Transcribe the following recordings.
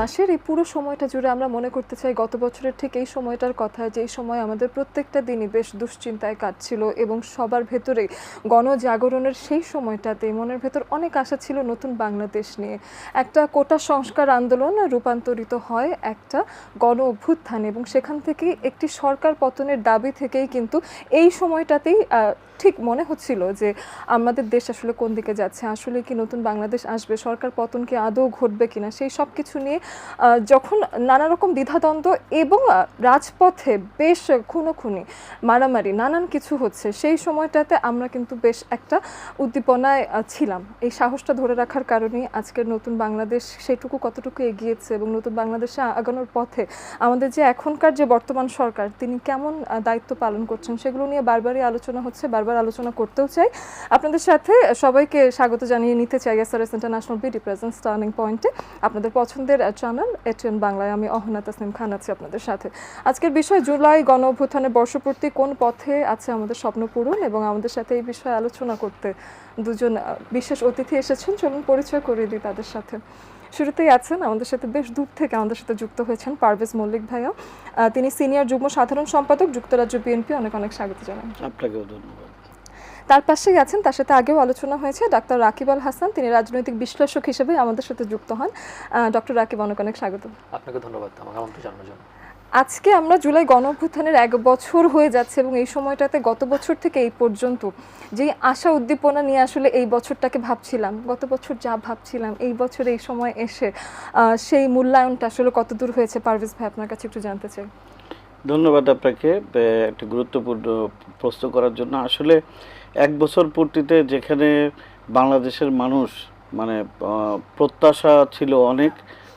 মাসের এই পুরো সময়টা জুড়ে আমরা মনে করতে চাই গত বছরের ঠিক এই সময়টার কথা যে সময় আমাদের প্রত্যেকটা দিনই বেশ দুশ্চিন্তায় কাটছিল এবং সবার ভেতরে গণজাগরণের সেই সময়টাতে মনের ভেতর অনেক আশা ছিল নতুন বাংলাদেশ নিয়ে। একটা কোটা সংস্কার আন্দোলন রূপান্তরিত হয় একটা গণ অভ্যুত্থান এবং সেখান থেকে একটি সরকার পতনের দাবি থেকেই কিন্তু এই সময়টাতেই ঠিক মনে হচ্ছিল যে আমাদের দেশ আসলে কোন দিকে যাচ্ছে, আসলে কি নতুন বাংলাদেশ আসবে, সরকার পতন কি আদৌ ঘটবে কিনা, সেই সব কিছু নিয়ে যখন নানা রকম দ্বিধাদ্বন্দ্ব এবং রাজপথে বেশ খুনোখুনি, মারামারি, নানান কিছু হচ্ছে, সেই সময়টাতে আমরা কিন্তু বেশ একটা উদ্দীপনায় ছিলাম। এই সাহসটা ধরে রাখার কারণেই আজকের নতুন বাংলাদেশ সেটুকু কতটুকু এগিয়েছে এবং নতুন বাংলাদেশে আগানোর পথে আমাদের যে এখনকার যে বর্তমান সরকার, তিনি কেমন দায়িত্ব পালন করছেন সেগুলো নিয়ে বারবারই আলোচনা হচ্ছে, বারবার আলোচনা করতেও চাই। আপনাদের সাথে সবাইকে স্বাগত জানিয়ে নিতে চাই S R S international BD presents turning পয়েন্টে। আপনাদের পছন্দের চ্যানেল এটিএন বাংলায় আমি অহনা তাসনিম খান আছি আপনাদের সাথে। আজকের বিষয়, জুলাই গণ অভ্যুত্থানের বর্ষপূর্তি কোন পথে আছে আমাদের স্বপ্ন পূরণ এবং আমাদের সাথে এই বিষয়ে আলোচনা করতে দুজন বিশেষ অতিথি এসেছেন। চলুন পরিচয় করে দিই তাদের সাথে। শুরুতেই আছেন আমাদের সাথে বেশ দূর থেকে আমাদের সাথে যুক্ত হয়েছেন পারভেজ মল্লিক ভাইয়া। তিনি সিনিয়র যুগ্ম সাধারণ সম্পাদক, যুক্তরাজ্য বিএনপি, অনেক অনেক স্বাগত জানান আপনাকেও ধন্যবাদ। তার পাশেই আছেন তার সাথে আগেও আলোচনা হয়েছে ডাক্তার রাকিব আল হাসান। তিনি রাজনৈতিক বিশ্লেষক হিসেবে আমাদের সাথে যুক্ত হন। ডক্টর রাকিব অনেক অনেক স্বাগত। আপনাকে ধন্যবাদ আমাকে আমন্ত্রণ জানানোর জন্য। আজকে আমরা জুলাই গণ অভ্যুত্থানের এক বছর হয়ে যাচ্ছে এবং এই সময়টাতে গত বছর থেকে এই পর্যন্ত যে আশা উদ্দীপনা নিয়ে আসলে এই বছরটাকে ভাবছিলাম গত বছর যা ভাবছিলাম এই বছর এই সময় এসে সেই মূল্যায়নটা আসলে কত দূর হয়েছে? পারভেজ ভাই আপনার কাছে একটু জানতে চাই। ধন্যবাদ আপনাকে একটি গুরুত্বপূর্ণ প্রশ্ন করার জন্য। আসলে এক বছর পূর্তিতে যেখানে বাংলাদেশের মানুষ মানে প্রত্যাশা ছিল অনেক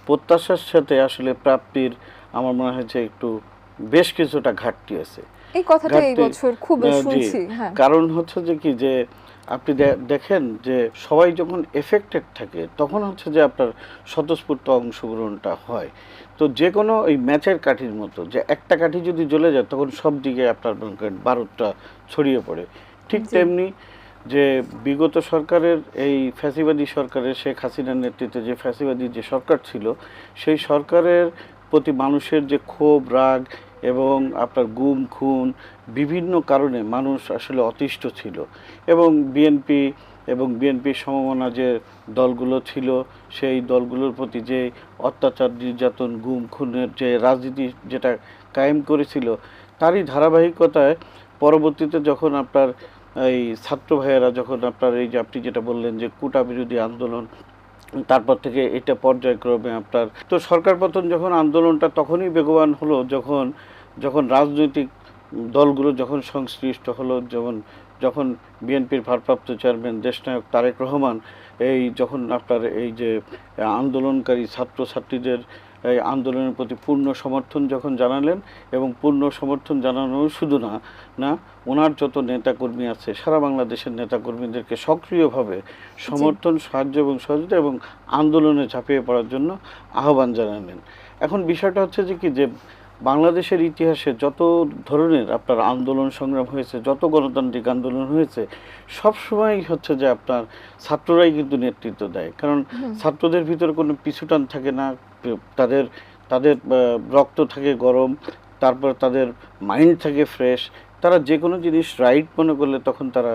প্রত্যাশার সাথে আসলে প্রাপ্তির আমার মনে হয়েছে একটু বেশ কিছুটা ঘাটতি আছে। এই কথাটা এই বছর খুব শুনছি হ্যাঁ। কারণ হচ্ছে যে কি যে আপনি দেখেন যে সবাই যখন এফেক্টেড থাকে তখন হচ্ছে যে আপনার স্বতঃস্ফূর্ত অংশগ্রহণটা হয়। তো যে কোনো ওই ম্যাচের কাঠির মতো যে একটা কাঠি যদি জ্বলে যায় তখন সব দিকে আপনার মনে করেন বারুদটা ছড়িয়ে পড়ে। ঠিক তেমনি যে বিগত সরকারের এই ফ্যাসিবাদী সরকারের শেখ হাসিনার নেতৃত্বে যে ফ্যাসিবাদী যে সরকার ছিল সেই সরকারের প্রতি মানুষের যে ক্ষোভ রাগ এবং আপনার গুম খুন বিভিন্ন কারণে মানুষ আসলে অতিষ্ঠ ছিল এবং বিএনপি এবং বিএনপির সমমনা যে দলগুলো ছিল সেই দলগুলোর প্রতি যে অত্যাচার নির্যাতন গুম খুনের যে রাজনীতি যেটা কায়েম করেছিল তারই ধারাবাহিকতায় পরবর্তীতে যখন আপনার এই ছাত্র ভাইয়েরা যখন আপনার এই যে আপনি যেটা বললেন যে কোটা বিরোধী আন্দোলন, তারপর থেকে এটা পর্যায়ক্রমে আপনার, তো সরকার পতন যখন আন্দোলনটা তখনই বেগবান হলো যখন যখন রাজনৈতিক দলগুলো যখন সংশ্লিষ্ট হলো, যেমন যখন বিএনপির ভারপ্রাপ্ত চেয়ারম্যান দেশনায়ক তারেক রহমান, এই যখন আপনার এই যে আন্দোলনকারী ছাত্রছাত্রীদের এই আন্দোলনের প্রতি পূর্ণ সমর্থন যখন জানালেন এবং পূর্ণ সমর্থন জানানো শুধু না না ওনার যত নেতাকর্মী আছে সারা বাংলাদেশের নেতাকর্মীদেরকে সক্রিয়ভাবে সমর্থন সাহায্য এবং সহযোগিতা এবং আন্দোলনে ঝাঁপিয়ে পড়ার জন্য আহ্বান জানালেন। এখন বিষয়টা হচ্ছে যে কি যে বাংলাদেশের ইতিহাসে যত ধরনের আপনার আন্দোলন সংগ্রাম হয়েছে যত গণতান্ত্রিক আন্দোলন হয়েছে সব সময়ই হচ্ছে যে আপনার ছাত্ররাই কিন্তু নেতৃত্ব দেয়। কারণ ছাত্রদের ভিতরে কোনো পিছুটান থাকে না তাদের তাদের রক্ত থাকে গরম তারপর তাদের মাইন্ড থাকে ফ্রেশ তারা যে কোনো জিনিস রাইট মনে করলে তখন তারা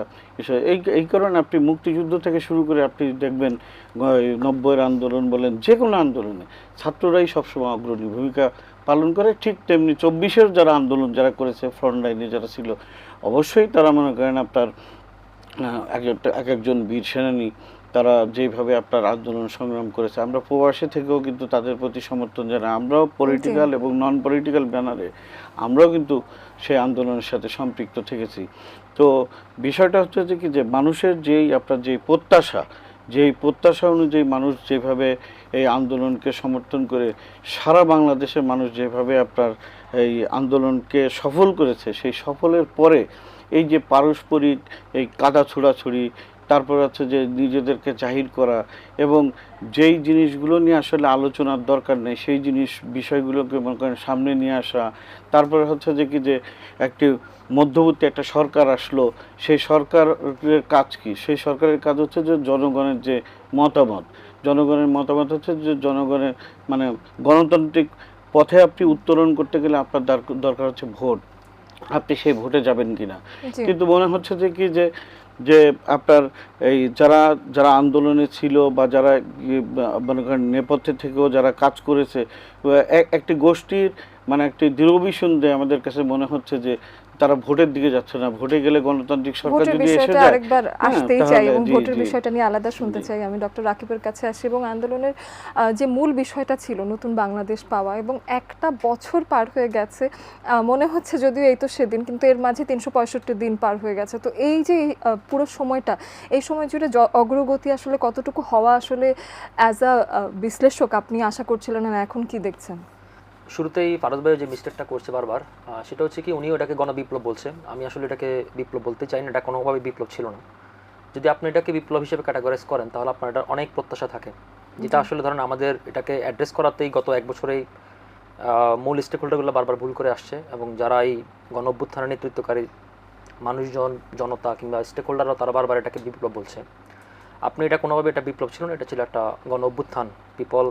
এই এই কারণে আপনি মুক্তিযুদ্ধ থেকে শুরু করে আপনি দেখবেন নব্বইয়ের আন্দোলন বলেন যে কোনো আন্দোলনে ছাত্ররাই সবসময় অগ্রণী ভূমিকা পালন করে ঠিক তেমনি চব্বিশের যারা আন্দোলন যারা করেছে ফ্রন্ট লাইনে যারা ছিল অবশ্যই তারা মনে করেন আপনার এক একজন বীর সেনানী তারা যেভাবে আপনার আন্দোলন সংগ্রাম করেছে আমরা প্রবাসে থেকেও কিন্তু তাদের প্রতি সমর্থন জানাই। আমরাও পলিটিক্যাল এবং নন পলিটিক্যাল ব্যানারে আমরাও কিন্তু সেই আন্দোলনের সাথে সম্পৃক্ত থেকেছি। তো বিষয়টা হচ্ছে যে কি যে মানুষের যেই আপনার যে প্রত্যাশা যেই প্রত্যাশা অনুযায়ী মানুষ যেভাবে এই আন্দোলনকে সমর্থন করে সারা বাংলাদেশের মানুষ যেভাবে আপনার এই আন্দোলনকে সফল করেছে, সেই সফলের পরে এই যে পারস্পরিক এই কাদা ছোড়াছুড়ি, তারপর হচ্ছে যে নিজেদেরকে জাহির করা এবং যেই জিনিসগুলো নিয়ে আসলে আলোচনার দরকার নেই, সেই জিনিস বিষয়গুলোকে মনে করেন সামনে নিয়ে আসা, তারপরে হচ্ছে যে কি যে একটি মধ্যবর্তী একটা সরকার আসলো, সেই সরকারের কাজ কি? সেই সরকারের কাজ হচ্ছে যে জনগণের যে মতামত জনগণের মতামত হচ্ছে যে জনগণের মানে গণতান্ত্রিক পথে আপনি উত্তরণ করতে গেলে আপনার দরকার- হচ্ছে ভোট। আপনি সেই ভোটে যাবেন কিনা। কিন্তু মনে হচ্ছে যে কি যে যে আপনার এই যারা যারা আন্দোলনে ছিল বা যারা মনে করেন নেপথ্যে থেকেও যারা কাজ করেছে একটি গোষ্ঠীর মানে একটি দিয়ে আমাদের কাছে মনে হচ্ছে যে তারা ভোটের দিকে যাচ্ছে না। ভোটে গেলে গণতান্ত্রিক সরকার যদি এসে বিষয়টা যায় আরেকবার হ্যাঁ, আসতেই চাই এবং ভোটের বিষয়টা নিয়ে আলাদা শুনতে চাই। আমি ডক্টর রাকিবের কাছে আসি এবং আন্দোলনের যে মূল বিষয়টা ছিল নতুন বাংলাদেশ পাওয়া এবং একটা বছর পার হয়ে গেছে মনে হচ্ছে যদিও এই তো সেদিন কিন্তু এর মাঝে তিনশো পঁয়ষট্টি দিন পার হয়ে গেছে। তো এই যে পুরো সময়টা এই সময় জুড়ে অগ্রগতি আসলে কতটুকু হওয়া আসলে অ্যাজ আ বিশ্লেষক আপনি আশা করছিলেন না এখন কি দেখছেন? শুরুতেই ফারুদ ভাই যে মিস্টেকটা করছে বারবার সেটা হচ্ছে কি উনিও এটাকে গণবিপ্লব বলছে। আমি আসলে এটাকে বিপ্লব বলতে চাই না এটা কোনোভাবে বিপ্লব ছিল না। যদি আপনি এটাকে বিপ্লব হিসেবে ক্যাটাগরাইজ করেন তাহলে আপনার এটা অনেক প্রত্যাশা থাকে। যেটা আসলে ধরেন আমাদের এটাকে অ্যাড্রেস করাতেই গত এক বছরেই মূল স্টেক হোল্ডারগুলো বারবার ভুল করে আসছে এবং যারা এই গণ অভ্যুত্থানের নেতৃত্বকারী মানুষজন জনতা কিংবা স্টেক হোল্ডাররা তারা বারবার এটাকে বিপ্লব বলছে। আপনি এটা কোনোভাবে এটা বিপ্লব ছিল না এটা ছিল একটা গণ অভ্যুত্থান পিপল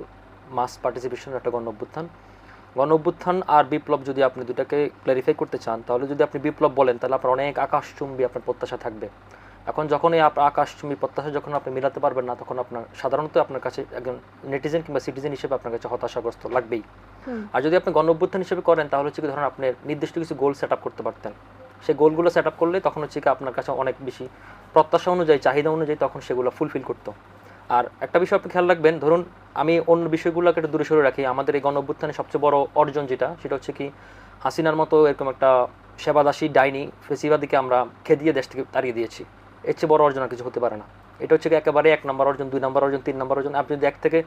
মাস পার্টিসিপেশন একটা গণ অভ্যুত্থান গণ অভ্যুত্থান আর বিপ্লব যদি আপনি দুটাকে ক্লারিফাই করতে চান তাহলে যদি আপনি বিপ্লব বলেন তাহলে আপনার অনেক আকাশচুম্বী আপনার প্রত্যাশা থাকবে। এখন যখন এই আপ- আকাশচুম্বী প্রত্যাশা যখন আপনি মিলাতে পারবেন না তখন আপনার সাধারণত আপনার কাছে একজন নেটিজেন কিংবা সিটিজেন হিসেবে আপনার কাছে হতাশাগ্রস্ত লাগবেই। আর যদি আপনি গণ অভ্যুত্থান হিসেবে করেন তাহলে হচ্ছে কি ধরেন আপনি নির্দিষ্ট কিছু গোল সেট আপ করতে পারতেন। সেই গোলগুলো সেট আপ করলে তখন হচ্ছে কি আপনার কাছে অনেক বেশি প্রত্যাশা অনুযায়ী চাহিদা অনুযায়ী তখন সেগুলো ফুলফিল করতো। আর একটা বিষয় আপনি খেয়াল রাখবেন, ধরুন আমি অন্য বিষয়গুলোকে একটু দূরে সরে রাখি। আমাদের এই গণ অভ্যুত্থানের সবচেয়ে বড় অর্জন যেটা, সেটা হচ্ছে কি, হাসিনার মতো এরকম একটা সেবাদাসী ডাইনি ফেসিবাদীকে আমরা খেদিয়ে দেশ থেকে তাড়িয়ে দিয়েছি। এর চেয়ে বড় অর্জন আর কিছু হতে পারে না। এটা হচ্ছে একেবারে এক নম্বর অর্জন, দুই নম্বর অর্জন, তিন নম্বর অর্জন। আপনি যদি এক থেকে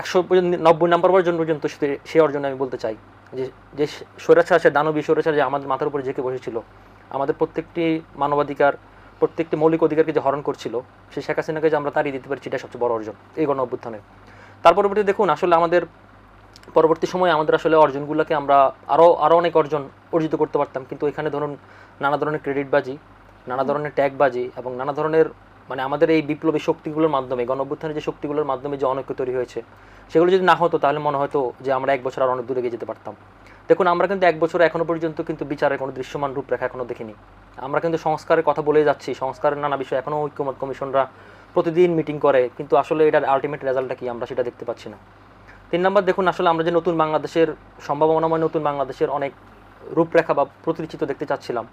একশো পর্যন্ত, নব্বই নম্বর অর্জন পর্যন্ত সেই অর্জন আমি বলতে চাই, যে যে স্বৈরাচার সে দানবী স্বৈরাচার যে আমাদের মাথার উপরে জেঁকে বসেছিল, আমাদের প্রত্যেকটি মানবাধিকার প্রত্যেকটি মৌলিক অধিকারকে যে হরণ করছিল সেই শেখ হাসিনাকে যে আমরা তাড়িয়ে দিতে পারছি এটা সবচেয়ে বড় অর্জন এই গণ অভ্যুত্থানের তার পরবর্তী দেখুন আসলে আমাদের পরবর্তী সময়ে আমাদের আসলে অর্জনগুলোকে আমরা আরও আরও অনেক অর্জন অর্জিত করতে পারতাম। কিন্তু এখানে ধরুন নানা ধরনের ক্রেডিটবাজি নানা ধরনের ট্যাগবাজি এবং নানা ধরনের মানে আমাদের এই বিপ্লবী শক্তিগুলোর মাধ্যমে গণ অভ্যুত্থানের যে শক্তিগুলোর মাধ্যমে যে অনৈক্য তৈরি হয়েছে সেগুলো যদি না হতো তাহলে মনে হতো যে আমরা এক বছর আর অনেক দূরে এগিয়ে যেতে পারতাম। দেখুন, আমরা কিন্তু এক বছর এখনও পর্যন্ত কিন্তু বিচারের কোনো দৃশ্যমান রূপরেখা এখনও দেখিনি। আমরা কিন্তু সংস্কারের কথা বলে যাচ্ছি। সংস্কারের নানা বিষয় এখনও ঐক্যমত কমিশনরা প্রতিদিন মিটিং করে, কিন্তু আসলে এটার আলটিমেট রেজাল্টটা কি আমরা সেটা দেখতে পাচ্ছি না। তিন নম্বর, দেখুন, আসলে আমরা যে নতুন বাংলাদেশের, সম্ভাবনাময় নতুন বাংলাদেশের অনেক রূপরেখা বা প্রতিচিত্র দেখতে চাচ্ছিলাম,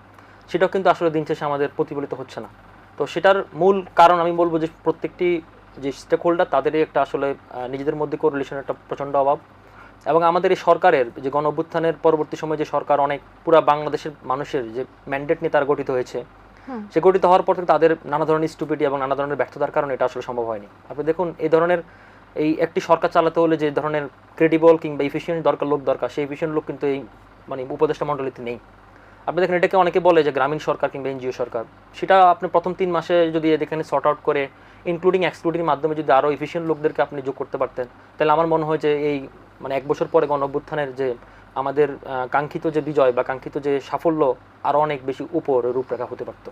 সেটাও কিন্তু আসলে দিন শেষে আমাদের প্রতিফলিত হচ্ছে না। তো সেটার মূল কারণ আমি বলব যে প্রত্যেকটি যে স্টেক হোল্ডার তাদেরই একটা আসলে নিজেদের মধ্যে কোরিলেশনের একটা প্রচণ্ড অভাব। এবং আমাদের এই সরকারের যে গণ অভ্যুত্থানের পরবর্তী সময়ে যে সরকার অনেক পুরা বাংলাদেশের মানুষের যে ম্যান্ডেট নিয়ে তারা গঠিত হয়েছে সে গঠিত হওয়ার পর থেকে তাদের নানা ধরনের স্টুপিটি এবং নানা ধরনের ব্যর্থতার কারণে এটা আসলে সম্ভব হয়নি। আপনি দেখুন এই ধরনের এই একটি সরকার চালাতে হলে যে ধরনের ক্রেডিবল কিংবা ইফিসিয়েন্ট দরকার লোক দরকার সেই ইফিসিয়েন্ট লোক কিন্তু এই মানে উপদেষ্টা মণ্ডলীতে নেই। আপনি দেখেন এটাকে অনেকে বলে যে গ্রামীণ সরকার কিংবা এনজিও সরকার। সেটা আপনি প্রথম তিন মাসে যদি এখানে সর্ট আউট করে ইনক্লুডিং এক্সক্লুডিং মাধ্যমে যদি আরও এফিসিয়েন্ট লোকদেরকে আপনি যোগ করতে পারতেন তাহলে আমার মনে হয় যে এই মানে এক বছর পরে গণঅভ্যুত্থানের যে আমাদের কাঙ্ক্ষিত যে বিজয় বা কাঙ্ক্ষিত যে সাফল্য আরও অনেক বেশি উপর রূপরেখা হতে পারতো।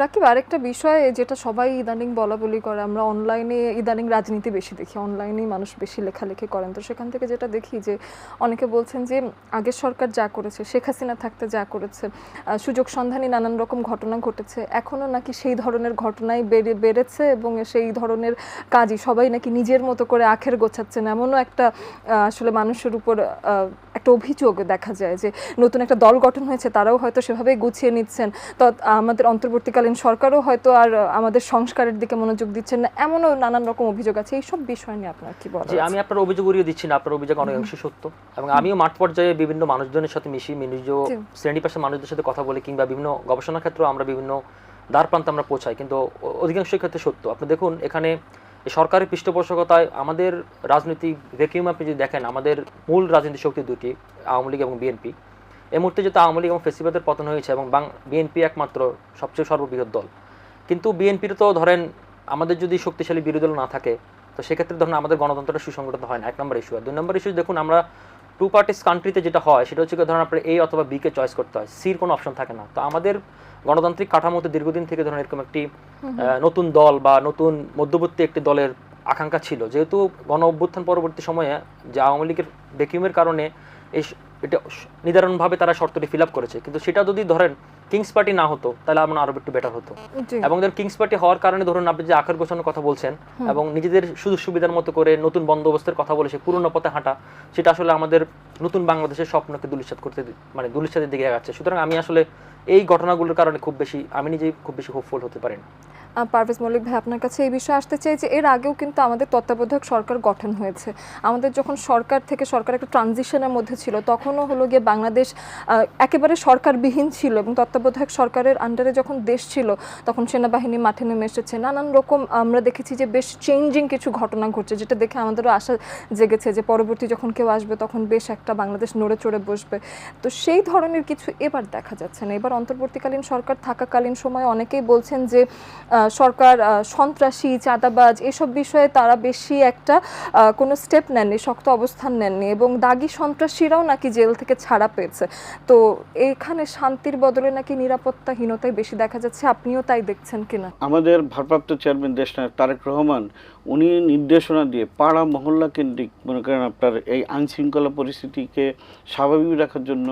রাকিব, আরেকটা বিষয় যেটা সবাই ইদানিং বলা বলি করে, আমরা অনলাইনে ইদানিং রাজনীতি বেশি দেখি অনলাইনেই মানুষ বেশি লেখালেখি করেন। তো সেখান থেকে যেটা দেখি যে, অনেকে বলছেন যে, আগের সরকার যা করেছে, শেখ হাসিনা থাকতে যা করেছে সুযোগ সন্ধানী নানান রকম ঘটনা ঘটেছে এখনও নাকি সেই ধরনের ঘটনাই বেড়ে, বেড়েছে এবং সেই ধরনের কাজই সবাই নাকি নিজের মতো করে আখের গোছাচ্ছেন। এমনও একটা আসলে মানুষের উপর একটা অভিযোগ দেখা যায় যে, নতুন একটা দল গঠন হয়েছে, তারাও হয়তো সেভাবেই গুছিয়ে নিচ্ছেন। তো আমাদের অন্তর্বর্তীকালীন সরকারও হয়তো আর আমাদের সংস্কারের দিকে মনোযোগ দিচ্ছেন না এমনও নানান রকম অভিযোগ আছে। এইসব বিষয় নিয়ে আপনার কি বলা যে আমি আপনার অভিযোগ উড়িয়ে দিচ্ছি না আপনার অভিযোগ অনেক অংশ সত্য। এবং আমিও মাঠ পর্যায়ে বিভিন্ন মানুষজনের সাথে মিশি নিজ শ্রেণি পেশার মানুষদের সাথে কথা বলি কিংবা বিভিন্ন গবেষণা ক্ষেত্রেও আমরা বিভিন্ন দ্বার প্রান্তে আমরা পৌঁছাই কিন্তু অধিকাংশ ক্ষেত্রে সত্য। আপনি দেখুন এখানে সরকারের পৃষ্ঠপোষকতায় আমাদের রাজনৈতিক ভ্যাকিউম আপনি যদি দেখেন আমাদের মূল রাজনৈতিক শক্তি দুটি আওয়ামী লীগ এবং বিএনপি। এই মুহূর্তে যেহেতু আওয়ামী লীগ এবং ফেসিবাদের পতন হয়েছে এবং বিএনপি একমাত্র সবচেয়ে সর্ববৃহৎ দল। কিন্তু বিএনপির তো ধরেন আমাদের যদি শক্তিশালী বিরোধী দল না থাকে তো সেক্ষেত্রে ধরুন আমাদের গণতন্ত্রটা সুসংগঠিত হয় না এক নম্বর ইস্যু আর দুই নম্বর ইস্যু দেখুন আমরা টু পার্টিস কান্ট্রিতে যেটা হয় সেটা হচ্ছে ধরুন আপনার এ অথবা বি কে চয়েস করতে হয় সির কোনো অপশন থাকে না। তো আমাদের গণতান্ত্রিক কাঠামোতে দীর্ঘদিন থেকে ধরুন এরকম একটি আহ, নতুন দল বা নতুন মধ্যবর্তী একটি দলের আকাঙ্ক্ষা ছিল। যেহেতু গণ অভ্যুত্থান পরবর্তী সময়ে যে আওয়ামী লীগের ভ্যাকিউমের কারণে এই এটা নির্ধারণভাবে তারা শর্তটি ফিল করেছে। কিন্তু সেটা যদি ধরেন কিংস পার্টি না হতো তাহলে আমার আরও একটু বেটার হতো। এবং ধর কিংস পার্টি হওয়ার কারণে ধরুন আপনি যে আকার ঘোষণার কথা বলছেন এবং নিজেদের সুযোগ সুবিধার মতো করে নতুন বন্দোবস্তের কথা বলে সে পুরনো পথে হাঁটা সেটা আসলে আমাদের নতুন বাংলাদেশের স্বপ্নকে দুলিশাত করতে মানে দুলিশাতের দিকে যাচ্ছে সুতরাং আমি আসলে এই ঘটনাগুলোর কারণে খুব বেশি আমি নিজেই খুব বেশি হোপফুল হতে পারি না পারভেজ মল্লিক ভাই, আপনার কাছে এই বিষয়ে আসতে চাই যে এর আগেও কিন্তু আমাদের তত্ত্বাবধায়ক সরকার গঠন হয়েছে। আমাদের যখন সরকার থেকে সরকার একটা ট্রানজিশনের মধ্যে ছিল, তখনও হলো গিয়ে বাংলাদেশ একেবারে সরকারবিহীন ছিল এবং তত্ত্বাবধায়ক সরকারের আন্ডারে যখন দেশ ছিল, তখন সেনাবাহিনী মাঠে নেমে এসেছে। নানান রকম আমরা দেখেছি যে বেশ চেঞ্জিং কিছু ঘটনা ঘটছে, যেটা দেখে আমাদেরও আশা জেগেছে যে পরবর্তী যখন কেউ আসবে, তখন বেশ একটা বাংলাদেশ নড়ে চড়ে বসবে। তো সেই ধরনের কিছু এবার দেখা যাচ্ছে না। এবার অন্তর্বর্তীকালীন সরকার থাকাকালীন সময় অনেকেই বলছেন যে সরকার সন্ত্রাসী, চাঁদাবাজ এসব বিষয়ে তারা বেশি একটা কোনো স্টেপ নেননি, শক্ত অবস্থান নেননি এবং দাগি সন্ত্রাসীরাও নাকি জেল থেকে ছাড়া পেয়েছে। তো এখানে শান্তির বদলে নাকি নিরাপত্তাহীনতাই বেশি দেখা যাচ্ছে, আপনিও তাই দেখছেন কিনা? আমাদের ভারপ্রাপ্ত চেয়ারম্যান দেশনায়ক তারেক রহমান, উনি নির্দেশনা দিয়ে পাড়া মহল্লা কেন্দ্রিক মনে করেন আপনার এই আইনশৃঙ্খলা পরিস্থিতিকে স্বাভাবিক রাখার জন্য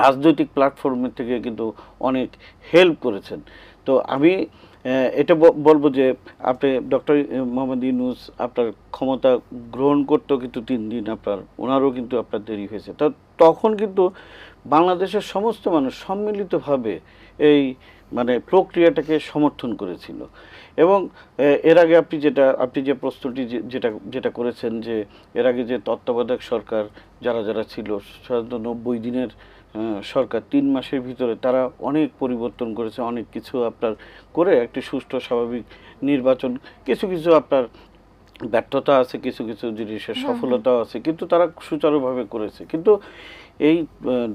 রাজনৈতিক প্ল্যাটফর্মের থেকে কিন্তু অনেক হেল্প করেছেন। তো আমি এটা বলব যে আপনি ডক্টর মোহাম্মদ ইউনুস আপনার ক্ষমতা গ্রহণ করতেও কিন্তু তিন দিন আপনার, ওনারও কিন্তু আপনার দেরি হয়েছে। তো তখন কিন্তু বাংলাদেশের সমস্ত মানুষ সম্মিলিতভাবে এই মানে প্রক্রিয়াটাকে সমর্থন করেছিল। এবং এর আগে আপনি যেটা, আপনি যে প্রশ্নটি যেটা যেটা করেছেন যে, এর আগে যে তত্ত্বাবধায়ক সরকার যারা যারা ছিল, সাধারণত নব্বই দিনের সরকার তিন মাসের ভিতরে তারা অনেক পরিবর্তন করেছে অনেক কিছু আপনার করে একটি সুষ্ঠু স্বাভাবিক নির্বাচন। কিছু কিছু আপনার ব্যর্থতা আছে কিছু কিছু জিনিসের সফলতাও আছে কিন্তু তারা সুচারুভাবে করেছে। কিন্তু এই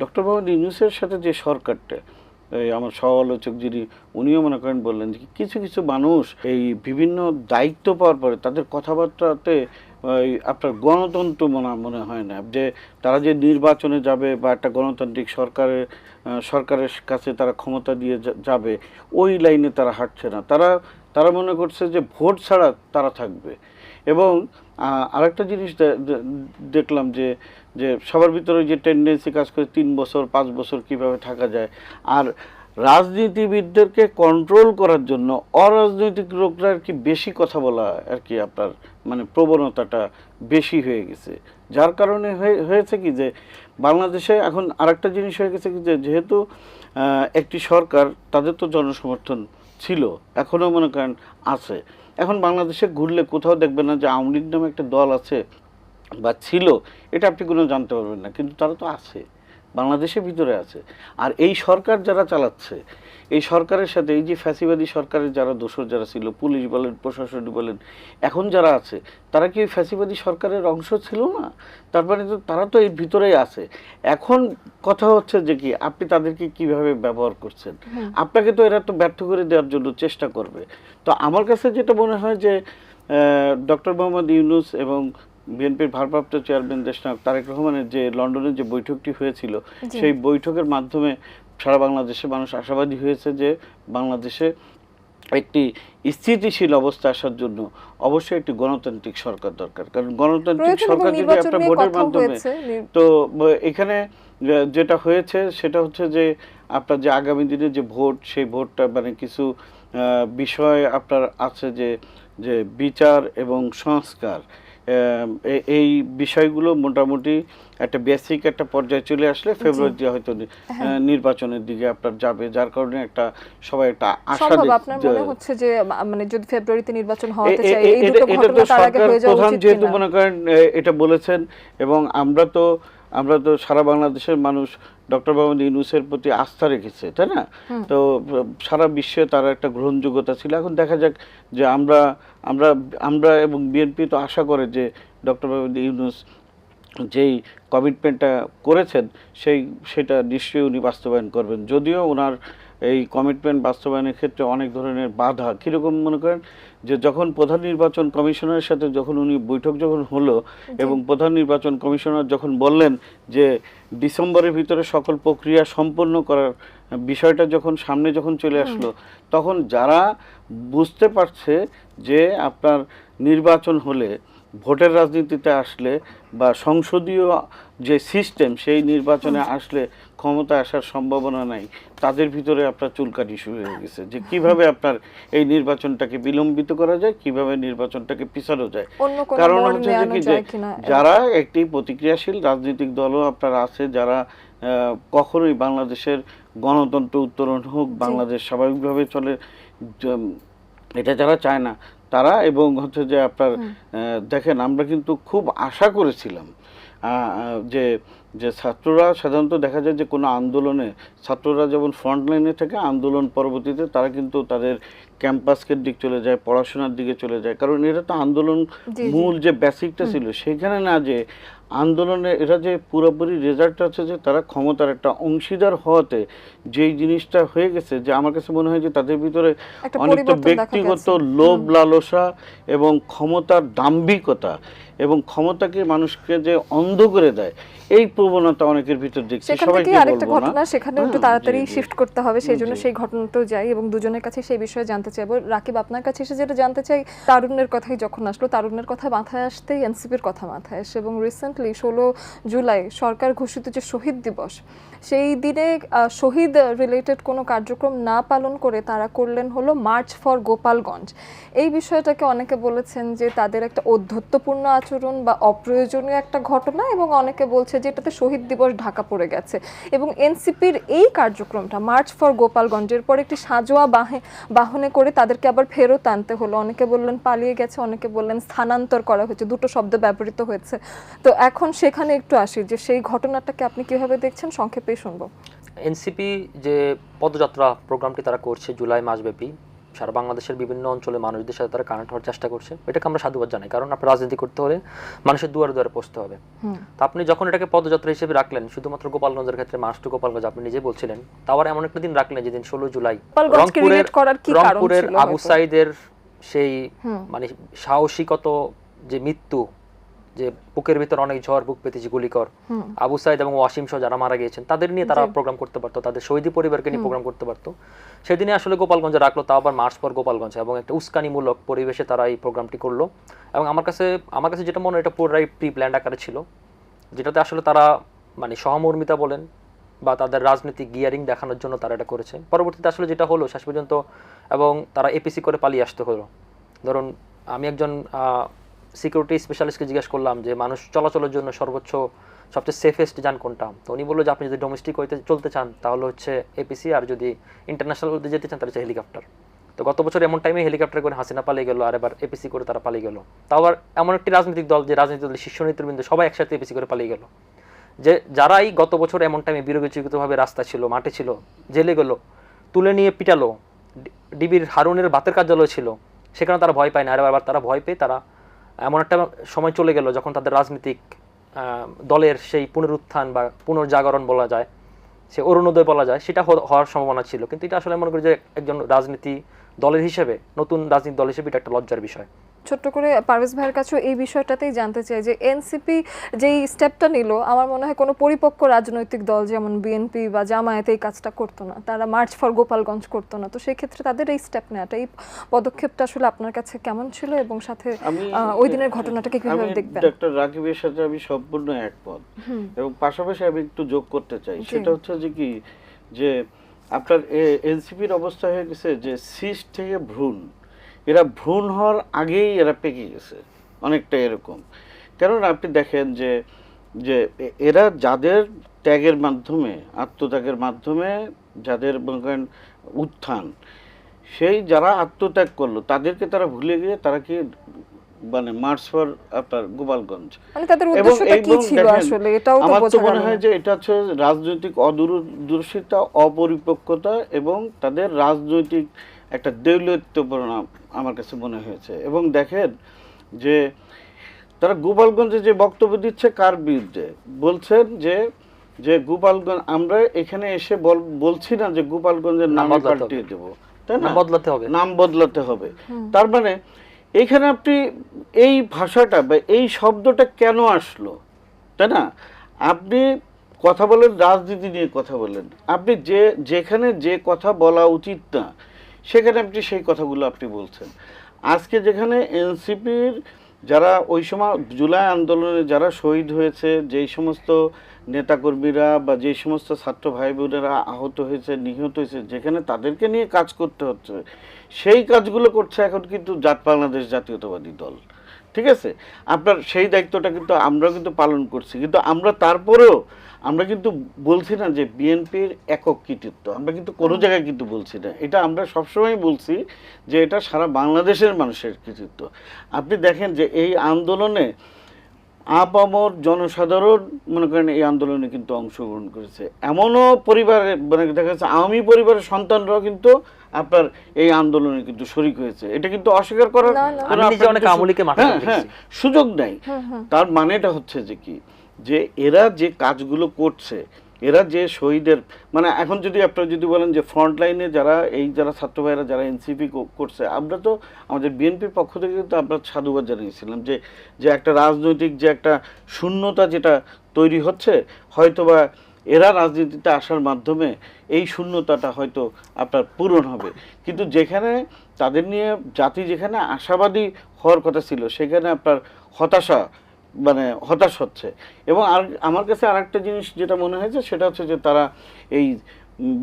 ডক্টর মোহাম্মদ ইউনুসের সাথে যে সরকারটা এই আমার সমালোচক যিনি উনিও মনে করেন বললেন যে কিছু কিছু মানুষ এই বিভিন্ন দায়িত্ব পাওয়ার পরে তাদের কথাবার্তাতে আপনার গণতন্ত্র মনে মনে হয় না। যে তারা যে নির্বাচনে যাবে বা একটা গণতান্ত্রিক সরকারের সরকারের কাছে তারা ক্ষমতা দিয়ে যাবে, ওই লাইনে তারা হাঁটছে না। তারা তারা মনে করছে যে ভোট ছাড়া তারা থাকবে। এবং আরেকটা জিনিস দেখলাম যে যে সবার ভিতরে যে টেন্ডেন্সি কাজ করে তিন বছর, পাঁচ বছর কীভাবে থাকা যায়। আর রাজনীতিবিদদেরকে কন্ট্রোল করার জন্য অরাজনৈতিক লোকরা আর কি বেশি কথা বলা আর কি আপনার মানে প্রবণতাটা বেশি হয়ে গেছে। যার কারণে হয়ে- হয়েছে কি যে বাংলাদেশে এখন আরেকটা জিনিস হয়ে গেছে কি যে যেহেতু একটি সরকার তাদের তো জনসমর্থন ছিল এখনও মনে করেন আছে। এখন বাংলাদেশে ঘুরলে কোথাও দেখবেন না যে আওয়ামী লীগ নামে একটা দল আছে বা ছিল, এটা আপনি কোনো জানতে পারবেন না, কিন্তু তারা তো আছে। বাংলাদেশের ভিতরে আছে। আর এই সরকার যারা চালাচ্ছে এই সরকারের সাথে এই যে ফ্যাসিবাদী সরকারের যারা দোষর যারা ছিল পুলিশ বলেন প্রশাসন বলেন এখন যারা আছে তারা কি ওই ফ্যাসিবাদী সরকারের অংশ ছিল না? তারপরে তো তারা তো এর ভিতরেই আছে। এখন কথা হচ্ছে যে কি আপনি তাদেরকে কীভাবে ব্যবহার করছেন? আপনাকে তো এরা তো ব্যর্থ করে দেওয়ার জন্য চেষ্টা করবে। তো আমার কাছে যেটা মনে হয় যে ডক্টর মোহাম্মদ ইউনুস এবং বিএনপির ভারপ্রাপ্ত চেয়ারম্যান দেশনায়ক তারেক রহমানের যে লন্ডনের যে বৈঠকটি হয়েছিল সেই বৈঠকের মাধ্যমে সারা বাংলাদেশে মানুষ আশাবাদী হয়েছে যে বাংলাদেশে একটি স্থিতিশীল অবস্থা আসার জন্য অবশ্যই একটি গণতান্ত্রিক সরকার দরকার। কারণ গণতান্ত্রিক সরকার যদি আপনার ভোটের মাধ্যমে তো এখানে যেটা হয়েছে সেটা হচ্ছে যে আপনার যে আগামী দিনে যে ভোট সেই ভোটটা মানে কিছু বিষয় আপনার আছে যে যে বিচার এবং সংস্কার। এই বিষয়গুলো মোটামুটি একটা বেসিক একটা পর্যায়ে চলে আসলে ফেব্রুয়ারিতে হয়তো হ্যাঁ। নির্বাচনের দিকে আপনার যাবে যার কারণে একটা সবাই একটা আশা আপনার মনে হচ্ছে যে মানে যদি ফেব্রুয়ারিতে নির্বাচন হওয়াতে চাই এই এটা- দুটো ঘটনা তার আগে হয়ে যাওয়া উচিত প্রধান যেহেতু মনে করেন এটা বলেছেন এবং আমরা তো আমরা তো সারা বাংলাদেশের মানুষ ডক্টর মোহাম্মদ ইউনুসের প্রতি আস্থা রেখেছে তাই না? তো সারা বিশ্বে তার একটা গ্রহণযোগ্যতা ছিল। এখন দেখা যাক যে আমরা আমরা আমরা এবং বিএনপি তো আশা করে যে ডক্টর মোহাম্মদ ইউনুস যেই কমিটমেন্টটা করেছেন সেই সেটা নিশ্চয়ই উনি বাস্তবায়ন করবেন। যদিও ওনার এই কমিটমেন্ট বাস্তবায়নের ক্ষেত্রে অনেক ধরনের বাধা। কীরকম মনে করেন? যে যখন প্রধান নির্বাচন কমিশনারের সাথে যখন উনি বৈঠক যখন হলো এবং প্রধান নির্বাচন কমিশনার যখন বললেন যে ডিসেম্বরের ভিতরে সকল প্রক্রিয়া সম্পন্ন করার বিষয়টা যখন সামনে যখন চলে আসলো তখন যারা বুঝতে পারছে যে আপনার নির্বাচন হলে ভোটের রাজনীতিতে আসলে বা সংসদীয় যে সিস্টেম সেই নির্বাচনে আসলে ক্ষমতা আসার সম্ভাবনা নাই তাদের ভিতরে আপনার চুলকানি শুরু হয়ে গেছে। যে কীভাবে আপনার এই নির্বাচনটাকে বিলম্বিত করা যায় কীভাবে নির্বাচনটাকে পিছানো যায়। কারণ হচ্ছে যে কি যে যারা একটি প্রতিক্রিয়াশীল রাজনৈতিক দলও আপনার আছে যারা কখনোই বাংলাদেশের গণতন্ত্র উত্তরণ হোক বাংলাদেশ স্বাভাবিকভাবে চলে এটা যারা চায় না তারা এবং হচ্ছে যে আপনার দেখেন আমরা কিন্তু খুব আশা করেছিলাম যে যে ছাত্ররা সাধারণত দেখা যায় যে কোনো আন্দোলনে ছাত্ররা যেমন ফ্রন্ট লাইনে থাকে আন্দোলন পরবর্তীতে তারা কিন্তু তাদের ক্যাম্পাসকের দিক চলে যায় পড়াশোনার দিকে চলে যায়। কারণ এটা তো আন্দোলন। মূল যে বেসিকটা ছিল সেখানে না যে আন্দোলনে এরা যে পুরোপুরি রেজাল্ট আছে যে তারা ক্ষমতার একটা অংশীদার হওয়াতে যেই জিনিসটা হয়ে গেছে যে আমার কাছে মনে হয় যে তাদের ভিতরে অনেকটা ব্যক্তিগত লোভ লালসা এবং ক্ষমতার দাম্ভিকতা এবং ক্ষমতাকে মানুষকে যে অন্ধ করে দেয় এই প্রবণতা অনেকের ভিতর দেখছি। সবাই আরেকটা ঘটনা সেখানে একটু হ্যাঁ, তাড়াতাড়ি জি, জি। শিফট করতে হবে সেই জন্য সেই ঘটনাটাও যাই এবং দুজনের কাছে সেই বিষয়ে জানতে চাইব। রাকিব আপনার কাছে এসে যেটা জানতে চাই তারুণ্যের কথাই যখন আসলো তারুণ্যের কথা মাথায় আসতেই এনসিপির কথা মাথায় আসে এবং রিসেন্টলি ষোলো জুলাই সরকার ঘোষিত যে শহীদ দিবস সেই দিনে শহীদ রিলেটেড কোনো কার্যক্রম না পালন করে তারা করলেন হলো মার্চ ফর গোপালগঞ্জ এই বিষয়টাকে অনেকে বলেছেন যে তাদের একটা অধ্যত্বপূর্ণ আচরণ বা অপ্রয়োজনীয় একটা ঘটনা এবং অনেকে বলছে যে এটাতে শহীদ দিবস ঢাকা পড়ে গেছে। এবং এনসিপির এই কার্যক্রমটা মার্চ ফর গোপালগঞ্জের পর একটি সাজোয়া বাহে, বাহনে করে তাদেরকে আবার ফেরত আনতে হলো। অনেকে বললেন পালিয়ে গেছে, অনেকে বললেন স্থানান্তর করা হয়েছে, দুটো শব্দ ব্যবহৃত হয়েছে। তো এখন সেখানে একটু আসি যে সেই ঘটনাটাকে আপনি কীভাবে দেখছেন? সংক্ষেপে শুনব। এনসিপি যে পদযাত্রা প্রোগ্রামটি তারা করছে জুলাই মাসব্যাপী সারা বাংলাদেশের বিভিন্ন অঞ্চলে মানুষদের সাথে তারা কানেক্ট হওয়ার চেষ্টা করছে। এটাকে আমরা সাধুবাদ জানাই কারণ আপনার রাজনীতি করতে হলে মানুষের দুয়ারে দুয়ারে পৌঁছতে হবে। তো আপনি যখন এটাকে পদযাত্রা হিসেবে রাখলেন শুধুমাত্র গোপালগঞ্জের ক্ষেত্রে মাস টু গোপালগঞ্জ আপনি নিজে বলছিলেন তাও এমন একটা দিন রাখলেন যেদিন ষোলো জুলাই রংপুরের আবু? সাইদের সেই মানে সাহসিকত যে মৃত্যু যে বুকের ভিতর অনেক ঝড় বুক পেতেছি গুলিকর। আবু সাইদ এবং ওয়াসিম সহ যারা মারা গিয়েছেন তাদের নিয়ে তারা প্রোগ্রাম করতে পারতো তাদের শহীদি পরিবারকে নিয়ে প্রোগ্রাম করতে পারতো। সেদিনে আসলে গোপালগঞ্জে রাখল তাও আবার মার্চ পর গোপালগঞ্জে এবং একটা উস্কানিমূলক পরিবেশে তারা এই প্রোগ্রামটি করল। এবং আমার কাছে আমার কাছে যেটা মনে হয় এটা পুরোটাই প্রি প্ল্যান্ড আকারে ছিল যেটাতে আসলে তারা মানে সহমর্মিতা বলেন বা তাদের রাজনৈতিক গিয়ারিং দেখানোর জন্য তারা এটা করেছে। পরবর্তীতে আসলে যেটা হলো শেষ পর্যন্ত এবং তারা এপিসি করে পালিয়ে আসতে হলো। ধরুন আমি একজন সিকিউরিটি স্পেশালিস্টকে জিজ্ঞেস করলাম যে, মানুষ চলাচলের জন্য সর্বোচ্চ, সবচেয়ে সেফেস্ট যান কোনটা? তো উনি বলল যে, আপনি যদি ডোমেস্টিক হইতে, চলতে চান, তাহলে হচ্ছে এপিসি আর যদি ইন্টারন্যাশনাল উদ্যোগে যেতে চান, তাহলে হচ্ছে হেলিকপ্টার তো গত বছর এমন টাইমে হেলিকপ্টার করে হাসিনা পালিয়ে গেল, আর এবার এপিসি করে তারা পালিয়ে গেল। তাও আবার এমন একটি রাজনৈতিক দল, যে রাজনৈতিক দলের শীর্ষ নেতৃবৃন্দ সবাই একসাথে এপিসি করে পালিয়ে গেল। যে যারাই গত বছর এমন টাইমে বিরোচিতভাবে রাস্তা ছিল, মাঠে ছিল, জেলে গেল, তুলে নিয়ে পিটালো ডিবির হারুনের ভাতের কার্যালয় ছিল, সেখানে তারা ভয় পায় না। আর এবার তারা ভয় পেয়ে তারা এমন একটা সময় চলে গেল যখন তাদের রাজনৈতিক দলের সেই পুনরুত্থান বা পুনর্জাগরণ বলা যায়, সে অরুণোদয় বলা যায়, সেটা হওয়ার সম্ভাবনা ছিল। কিন্তু এটা আসলে মনে করি যে একজন রাজনীতি দলের হিসেবে, নতুন রাজনীতি দল হিসেবে এটা একটা লজ্জার বিষয়। ছোট্ট করে পারভেজ ভাইয়ের কাছেও এই বিষয়টাতেই জানতে চাই যে এনসিপি যেই স্টেপটা নিল আমার মনে হয় কোনো পরিপক্ক রাজনৈতিক দল যেমন বিএনপি বা জামায়াত এই কাজটা করতো না তারা মার্চ ফর গোপালগঞ্জ করতো না। তো সেই ক্ষেত্রে তাদের এই স্টেপ নেওয়াটা এই পদক্ষেপটা আসলে আপনার কাছে কেমন ছিল এবং সাথে ওই দিনের ঘটনাটাকে কীভাবে দেখবেন? ডক্টর রাকিবের সাথে আমি সম্পূর্ণ একমত। এবং পাশাপাশি আমি একটু যোগ করতে চাই। সেটা হচ্ছে যে কি যে আপনার এনসিপির অবস্থা হয়ে গেছে যে সিস থেকে ভ্রূণ। এরা ভ্রূণ হওয়ার আগেই এরা পেকে গেছে অনেকটা এরকম। কেননা আপনি দেখেন যে যে এরা যাদের ত্যাগের মাধ্যমে আত্মত্যাগের মাধ্যমে যাদের উত্থান সেই যারা আত্মত্যাগ করল তাদেরকে তারা ভুলে গিয়ে তারা কি মানে মার্চ ফর আপনার গোপালগঞ্জ? মানে এবং আমার তো মনে হয় যে এটা হচ্ছে রাজনৈতিক অদূরদর্শিতা অপরিপক্কতা এবং তাদের রাজনৈতিক একটা দৈলত্যপূর্ণ আমার কাছে মনে হয়েছে। এবং দেখেন যে তারা গোপালগঞ্জে যে বক্তব্য দিচ্ছে কার বিরুদ্ধে? বলছেন যে যে গোপালগঞ্জ আমরা এখানে এসে বলছি না যে গোপালগঞ্জের নাম। পাল্টিয়ে দেবো। তাই না? বদলাতে হবে। নাম বদলাতে হবে। তার মানে এখানে আপনি এই ভাষাটা বা এই শব্দটা কেন আসলো? তাই না? আপনি কথা বলেন রাজনীতি নিয়ে কথা বলেন। আপনি যে যেখানে যে কথা বলা উচিত না সেখানে আপনি সেই কথাগুলো আপনি বলছেন। আজকে যেখানে এনসিপির যারা ওই সময় জুলাই আন্দোলনে যারা শহীদ হয়েছে, যেই সমস্ত নেতাকর্মীরা বা যে সমস্ত ছাত্র ভাই বোনেরা আহত হয়েছে, নিহত হয়েছে, যেখানে তাদেরকে নিয়ে কাজ করতে হচ্ছে, সেই কাজগুলো করছে এখন কিন্তু জাত বাংলাদেশ জাতীয়তাবাদী দল। ঠিক আছে? আপনার সেই দায়িত্বটা কিন্তু আমরা কিন্তু পালন করছি। কিন্তু আমরা তারপরেও আমরা কিন্তু বলছি না যে বিএনপির একক কৃতিত্ব। আমরা কিন্তু কোনো জায়গায় কিন্তু বলছি না। এটা আমরা সবসময় বলছি যে এটা সারা বাংলাদেশের মানুষের কৃতিত্ব। আপনি দেখেন যে এই আন্দোলনে আপামর জনসাধারণ মনে করেন এই আন্দোলনে কিন্তু অংশগ্রহণ করেছে। এমনও পরিবারে মানে দেখা যাচ্ছে আওয়ামী পরিবারের সন্তানরাও কিন্তু আপনার এই আন্দোলনে কিন্তু শরিক হয়েছে। এটা কিন্তু অস্বীকার করার হ্যাঁ হ্যাঁ সুযোগ নেই। তার মানেটা হচ্ছে যে কি? যে এরা যে কাজগুলো করছে এরা যে শহীদের মানে এখন যদি আপনারা যদি বলেন যে ফ্রন্ট লাইনে যারা, এই যারা ছাত্র ভাইরা যারা এনসিপি করছে, আমরা তো আমাদের বিএনপির পক্ষ থেকে কিন্তু আমরা সাধুবাদ জানিয়েছিলাম যে যে একটা রাজনৈতিক যে একটা শূন্যতা যেটা তৈরি হচ্ছে, হয়তোবা এরা রাজনীতিতে আসার মাধ্যমে এই শূন্যতাটা হয়তো আপনার পূরণ হবে। কিন্তু যেখানে তাদের নিয়ে জাতি যেখানে আশাবাদী হওয়ার কথা ছিল, সেখানে আপনার হতাশা মানে হতাশ হচ্ছে। এবং আর আমার কাছে আরেকটা জিনিস যেটা মনে হয়েছে, সেটা হচ্ছে যে তারা এই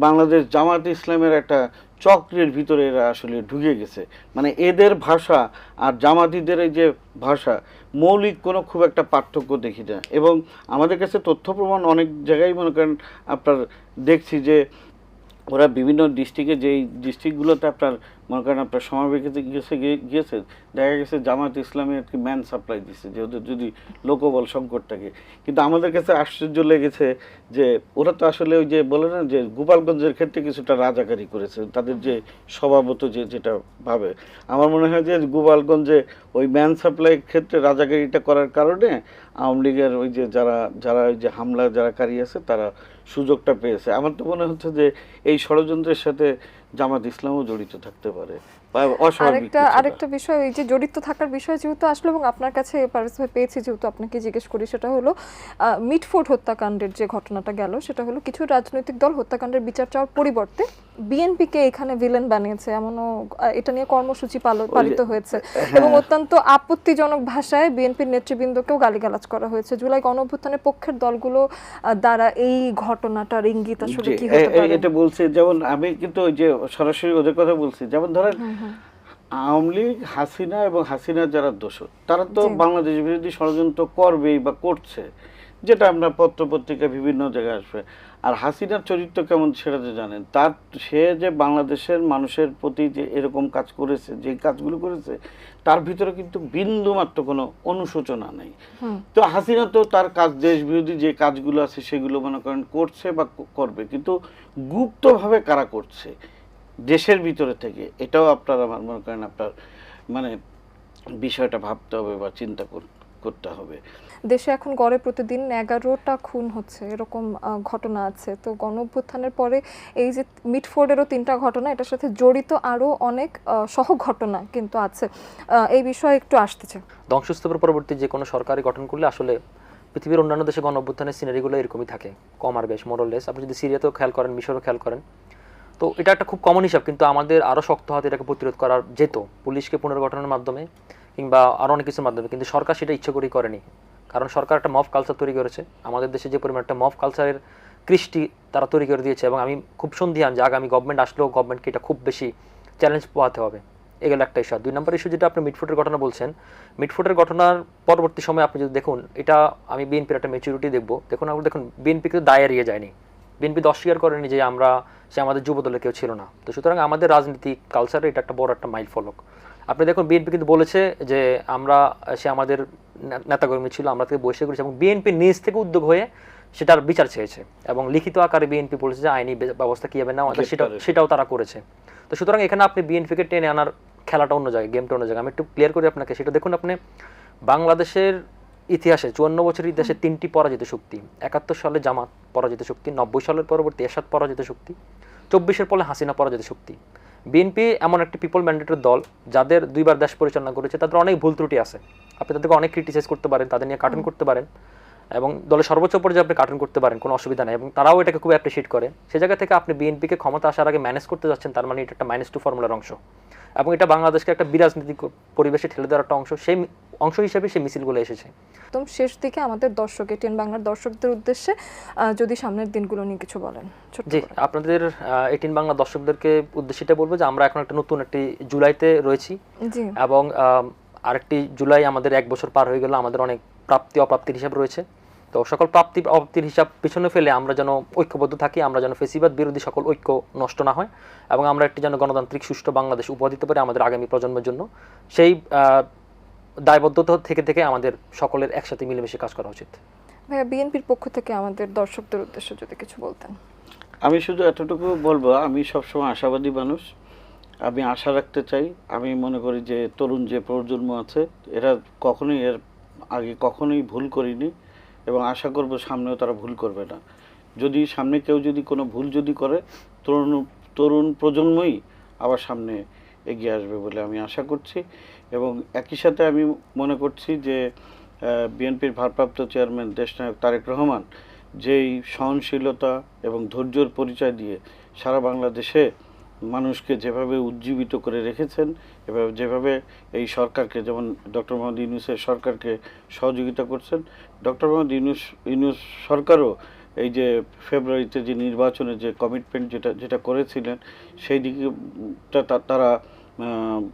বাংলাদেশ জামাত ইসলামের একটা চক্রের ভিতরে এরা আসলে ঢুকে গেছে। মানে এদের ভাষা আর জামাতিদের এই যে ভাষা, মৌলিক কোনো খুব একটা পার্থক্য দেখি না। এবং আমাদের কাছে তথ্য প্রমাণ অনেক জায়গায় মনে করেন আপনার দেখছি যে ওরা বিভিন্ন ডিস্ট্রিক্টে যেই ডিস্ট্রিক্টগুলোতে আপনার মনে করেন আপনার সমাবেশে গেছে, গিয়ে- গিয়েছে, দেখা গেছে জামাত ইসলামী আর কি ম্যান সাপ্লাই দিচ্ছে যে ওদের যদি লোকবল সংকট থাকে কিন্তু আমাদের কাছে আশ্চর্য লেগেছে যে ওরা তো আসলে ওই যে বলে না যে গোপালগঞ্জের ক্ষেত্রে কিছুটা রাজাকারি করেছে, তাদের যে স্বভাবত যে যেটা ভাবে। আমার মনে হয় যে গোপালগঞ্জে ওই ম্যান সাপ্লাই ক্ষেত্রে রাজাকারিটা করার কারণে আওয়ামী লীগের ওই যে যারা যারা ওই যে হামলা যারা কারি আছে, তারা সুযোগটা পেয়েছে। আমার তো মনে হচ্ছে যে এই ষড়যন্ত্রের সাথে জামাত ইসলামও জড়িত থাকতে পারে। আরেকটা। আরেকটা বিষয় এই যে জড়িত থাকার বিষয় যেহেতু আসলো এবং আপনার কাছে পারভেজ ভাই পেয়েছি যেহেতু আপনাকে জিজ্ঞেস করি সেটা হলো মিটফোর্ড হত্যাকাণ্ডের যে ঘটনাটা গেল সেটা হলো কিছু রাজনৈতিক দল হত্যাকাণ্ডের বিচার চাওয়ার পরিবর্তে বিএনপিকে এখানে ভিলেন বানিয়েছে এমনও এটা নিয়ে কর্মসূচি পালিত হয়েছে। এবং অত্যন্ত আপত্তিজনক ভাষায় বিএনপির নেতৃবৃন্দকেও গালিগালাজ করা হয়েছে। জুলাই গণ অভ্যুত্থানের পক্ষের দলগুলো দ্বারা এই ঘটনাটার ইঙ্গিত আসলে কি হতে পারে? এটা বলছে যেমন আমি কিন্তু ওই যে সরাসরি ওদের কথা বলছি যেমন ধরেন আওয়ামী লীগ হাসিনা এবং হাসিনা যারা দোষর তারা তো বাংলাদেশ বিরোধী ষড়যন্ত্র করবেই বা করছে যেটা আমরা পত্র পত্রিকা বিভিন্ন জায়গায় আসবে। আর হাসিনার চরিত্র কেমন সেটা তো জানেন তার সে যে বাংলাদেশের মানুষের প্রতি যে এরকম কাজ করেছে যে কাজগুলো করেছে তার ভিতরে কিন্তু বিন্দু মাত্র কোনো অনুশোচনা নেই। তো হাসিনা তো তার কাজ দেশ বিরোধী যে কাজগুলো আছে সেগুলো মনে করেন করছে বা করবে কিন্তু গুপ্তভাবে কারা করছে? দেশের ভিতরে থেকে এটাও আপনার আমার মনে করেন আপনার মানে বিষয়টা ভাবতে হবে বা চিন্তা করতে হবে। দেশে এখন গড়ে প্রতিদিন এগারোটা খুন হচ্ছে এরকম ঘটনা আছে। তো গণ অভ্যুত্থানের পরে এই যে মিটফোর্ডেরও তিনটা ঘটনা এটার সাথে জড়িত আরও অনেক সহ ঘটনা কিন্তু আছে। এই বিষয়ে একটু আসতেছে। ধ্বংসস্তূপের পরবর্তী যে কোনো সরকারি গঠন করলে আসলে পৃথিবীর অন্যান্য দেশে গণ অভ্যুত্থানের সিনারিগুলো এরকমই থাকে। কম আর বেশ মোরলেস আপনি যদি সিরিয়াতেও খেয়াল করেন মিশরও খেয়াল করেন তো এটা একটা খুব কমন হিসাব, কিন্তু আমাদের আরও শক্ত হাতে এটাকে প্রতিরোধ করা যেত, পুলিশকে পুনর্গঠনের মাধ্যমে কিংবা আরও অনেক কিছুর মাধ্যমে, কিন্তু সরকার সেটা ইচ্ছে করেই করেনি। কারণ সরকার একটা মফ কালচার তৈরি করেছে। আমাদের দেশে যে পরিমাণ একটা মফ কালচারের কৃষ্টি তারা তৈরি করে দিয়েছে, এবং আমি খুব সন্ধিয়ান যে আগামী গভর্নমেন্ট আসলেও গভর্নমেন্টকে এটা খুব বেশি চ্যালেঞ্জ পোহাতে হবে। এগুলো একটা ইস্যু দুই নম্বর ইস্যু যেটা আপনি মিটফুটের ঘটনা বলছেন মিটফুটের ঘটনার পরবর্তী সময় আপনি যদি দেখুন, এটা আমি বিএনপির একটা মেচুরিটি দেখব। দেখুন আমরা দেখুন বিএনপি কিন্তু দায় এড়িয়ে যায়নি। বিএনপি অস্বীকার করেনি যে আমরা সে আমাদের যুব দলে কেউ ছিল না। তো সুতরাং আমাদের রাজনীতি কালচারে এটা একটা বড় একটা মাইল ফলক আপনি দেখুন বিএনপি কিন্তু বলেছে যে আমরা সে আমাদের নেতাকর্মী ছিল আমরা থেকে বসে করেছি এবং বিএনপি নিজ থেকে উদ্যোগ হয়ে সেটার বিচার চেয়েছে এবং লিখিত আকারে বিএনপি বলেছে যে আইনি ব্যবস্থা কীভাবে নেওয়া সেটা সেটাও তারা করেছে। তো সুতরাং এখানে আপনি বিএনপিকে টেনে আনার খেলাটা অন্য জায়গায় গেমটা অন্য জায়গায়। আমি একটু ক্লিয়ার করি আপনাকে সেটা দেখুন আপনি বাংলাদেশের ইতিহাসে চুয়ান্ন বছরের ইতিহাসে তিনটি পরাজিত শক্তি একাত্তর সালে জামাত পরাজিত শক্তি নব্বই সালের পরবর্তী এরশাদ পরাজিত শক্তি চব্বিশের পরে হাসিনা পরাজিত শক্তি। বিএনপি এমন একটি পিপল ম্যান্ডেটের দল যাদের দুইবার দেশ পরিচালনা করেছে তাদের অনেক ভুল ত্রুটি আছে। আপনি তাদেরকে অনেক ক্রিটিসাইজ করতে পারেন তাদের নিয়ে কার্টুন করতে পারেন। এবং দলের সর্বোচ্চ পর্যায়ে আপনি কার্টুন করতে পারেন কোনো অসুবিধা নেই। এবং তারাও এটাকে খুব অ্যাপ্রিসিয়েট করে। সে জায়গা থেকে আপনি বিএনপিকে ক্ষমতা আসার আগে ম্যানেজ করতে যাচ্ছেন তার মানে এটা একটা মাইনাস টু ফর্মুলার অংশ। এবং এটা বাংলাদেশকে একটা বিরাজনৈতিক পরিবেশে ঠেলে দেওয়ার একটা অংশ। সেই অংশ হিসেবে সেই মিছিলগুলো এসেছে। একদম শেষ দিকে আমাদের দর্শক এটিএন বাংলার দর্শকদের উদ্দেশ্যে যদি সামনের দিনগুলো নিয়ে কিছু বলেন জি। আপনাদের এইটিন বাংলা দর্শকদেরকে উদ্দেশ্যে এটা বলব যে আমরা এখন একটা নতুন একটি জুলাইতে রয়েছি। জি। এবং আরেকটি জুলাই আমাদের এক বছর পার হয়ে গেল। আমাদের অনেক প্রাপ্তি অপ্রাপ্তির হিসাব রয়েছে। তো সকল প্রাপ্তি অপ্রাপ্তির হিসাব পিছনে ফেলে আমরা যেন ঐক্যবদ্ধ থাকি আমরা যেন ফেসিবাদ বিরোধী সকল ঐক্য নষ্ট না হয় এবং আমরা একটি যেন গণতান্ত্রিক সুষ্ঠু বাংলাদেশ উপহার দিতে পারি আমাদের আগামী প্রজন্মের জন্য। সেই দায়বদ্ধতা থেকে থেকে আমাদের সকলের একসাথে মিলেমিশে কাজ করা উচিত। ভাইয়া বিএনপির পক্ষ থেকে আমাদের দর্শকদের উদ্দেশ্যে যদি কিছু বলতেন। আমি শুধু এতটুকু বলব আমি সবসময় আশাবাদী মানুষ। আমি আশা রাখতে চাই আমি মনে করি যে তরুণ যে প্রজন্ম আছে এরা কখনোই এর আগে কখনোই ভুল করিনি। এবং আশা করব সামনেও তারা ভুল করবে না। যদি সামনে কেউ যদি কোনো ভুল যদি করে, তরুণ তরুণ প্রজন্মই আবার সামনে এগিয়ে আসবে বলে আমি আশা করছি। এবং একই সাথে আমি মনে করছি যে বিএনপির ভারপ্রাপ্ত চেয়ারম্যান দেশনায়ক তারেক রহমান যেই সহনশীলতা এবং ধৈর্যর পরিচয় দিয়ে সারা বাংলাদেশে মানুষকে যেভাবে উজ্জীবিত করে রেখেছেন, এভাবে যেভাবে এই সরকারকে, যেমন ডক্টর মোহাম্মদ ইউনুসের সরকারকে সহযোগিতা করছেন, ডক্টর মোহাম্মদ ইউনুস ইউনুস সরকারও এই যে ফেব্রুয়ারিতে যে নির্বাচনে যে কমিটমেন্ট যেটা যেটা করেছিলেন, সেই দিকে তা- তা- তারা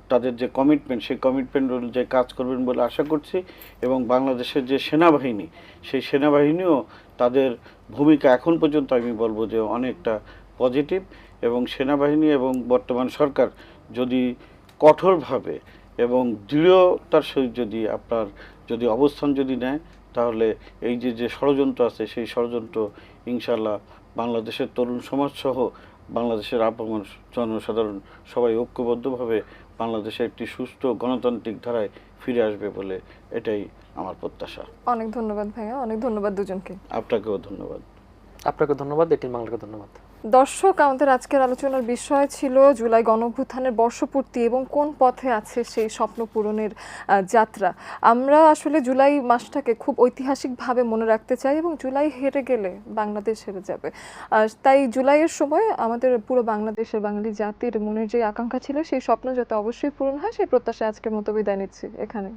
তাদের যে কমিটমেন্ট সেই কমিটমেন্ট অনুযায়ী কাজ করবেন বলে আশা করছি এবং বাংলাদেশের যে সেনাবাহিনী, সেই সেনাবাহিনীও তাদের ভূমিকা এখন পর্যন্ত আমি বলব যে অনেকটা পজিটিভ এবং সেনাবাহিনী এবং বর্তমান সরকার যদি কঠোরভাবে এবং দৃঢ়তার সহিত যদি আপনার যদি অবস্থান যদি নেয় তাহলে এই যে যে ষড়যন্ত্র আছে সেই ষড়যন্ত্র ইনশাল্লাহ বাংলাদেশের তরুণ সমাজ সহ বাংলাদেশের আপামর জনসাধারণ সবাই ঐক্যবদ্ধভাবে বাংলাদেশে একটি সুস্থ গণতান্ত্রিক ধারায় ফিরে আসবে বলে এটাই আমার প্রত্যাশা। অনেক ধন্যবাদ ভাইয়া অনেক ধন্যবাদ দুজনকে। আপনাকেও ধন্যবাদ। আপনাকে ধন্যবাদ এটি বাংলাকে ধন্যবাদ। দর্শক, আমাদের আজকের আলোচনার বিষয় ছিল জুলাই গণঅভ্যুত্থানের বর্ষপূর্তি এবং কোন পথে আছে সেই স্বপ্ন পূরণের যাত্রা। আমরা আসলে জুলাই মাসটাকে খুব ঐতিহাসিকভাবে মনে রাখতে চাই এবং জুলাই হেরে গেলে বাংলাদেশ হেরে যাবে। আর তাই জুলাইয়ের সময় আমাদের পুরো বাংলাদেশের বাঙালি জাতির মনের যে আকাঙ্ক্ষা ছিল, সেই স্বপ্ন যাতে অবশ্যই পূরণ হয়, সেই প্রত্যাশা আজকের মতো বিদায় নিচ্ছি। এখানে